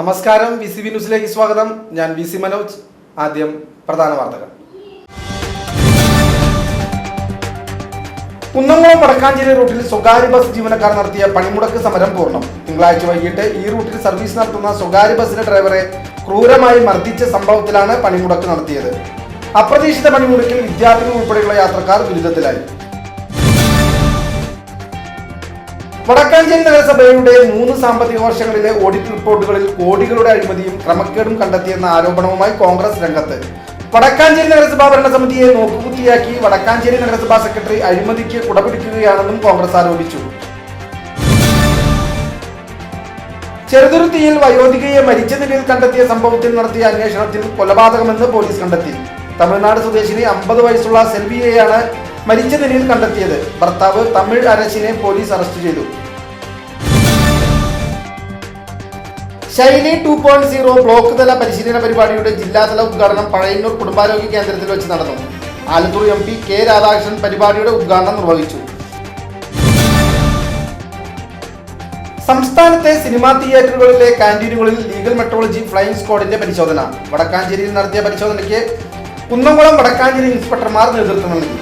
നമസ്കാരം V C ന്യൂസിലേക്ക് സ്വാഗതം. ഞാൻ വി സി മനോജ് ആദ്യം പ്രധാന വാർത്തകൾ. കുന്നംകുളം വടക്കാഞ്ചേരി റൂട്ടിൽ സ്വകാര്യ ബസ് ജീവനക്കാർ നടത്തിയ പണിമുടക്ക് സമരം പൂർണം. തിങ്കളാഴ്ച വൈകിട്ട് ഈ റൂട്ടിൽ സർവീസ് നടത്തുന്ന സ്വകാര്യ ബസിലെ ഡ്രൈവറെ ക്രൂരമായി മർദ്ദിച്ച സംഭവത്തിലാണ് പണിമുടക്ക് നടത്തിയത്. അപ്രതീക്ഷിത പണിമുടക്കിൽ വിദ്യാർത്ഥികൾ ഉൾപ്പെടെയുള്ള യാത്രക്കാർ ദുരിതത്തിലായി. വടക്കാഞ്ചേരി നഗരസഭയുടെ മൂന്ന് സാമ്പത്തിക വർഷങ്ങളിലെ ഓഡിറ്റ് റിപ്പോർട്ടുകളിൽ കോടികളുടെ അഴിമതിയും ക്രമക്കേടും കണ്ടെത്തിയെന്ന ആരോപണവുമായി കോൺഗ്രസ് രംഗത്ത്. വടക്കാഞ്ചേരി നഗരസഭാ ഭരണസമിതിയെ നോക്കുകുത്തിയാക്കി വടക്കാഞ്ചേരി നഗരസഭാ സെക്രട്ടറി അഴിമതിക്ക് കുടപിടിക്കുകയാണെന്നും കോൺഗ്രസ് ആരോപിച്ചു. ചെറുതുരുത്തിയിൽ വയോധികയെ മരിച്ച നിലയിൽ കണ്ടെത്തിയ സംഭവത്തിൽ നടത്തിയ അന്വേഷണത്തിൽ കൊലപാതകമെന്ന് പോലീസ് കണ്ടെത്തി. തമിഴ്നാട് സ്വദേശിനി അമ്പത് വയസ്സുള്ള സെൽവിയെയാണ് മരിച്ച നിലയിൽ കണ്ടെത്തിയത്. ഭർത്താവ് തമിഴ് അരശിനെ പോലീസ് അറസ്റ്റ് ചെയ്തു. ശൈലി ടു പോയിന്റ് സീറോ ബ്ലോക്ക് തല പരിശീലന പരിപാടിയുടെ ജില്ലാതല ഉദ്ഘാടനം പഴയന്നൂർ കുടുംബാരോഗ്യ കേന്ദ്രത്തിൽ വെച്ച് നടന്നു. Alathur M P K Radhakrishnan പരിപാടിയുടെ ഉദ്ഘാടനം നിർവഹിച്ചു. സംസ്ഥാനത്തെ സിനിമാ തിയേറ്ററുകളിലെ കാന്റീനുകളിൽ ലീഗൽ മെട്രോളജി ഫ്ലൈയിങ് സ്ക്വാഡിന്റെ പരിശോധന. വടക്കാഞ്ചേരിയിൽ നടത്തിയ പരിശോധനയ്ക്ക് കുന്നംകുളം വടക്കാഞ്ചേരി ഇൻസ്പെക്ടർമാർ നേതൃത്വം നൽകി.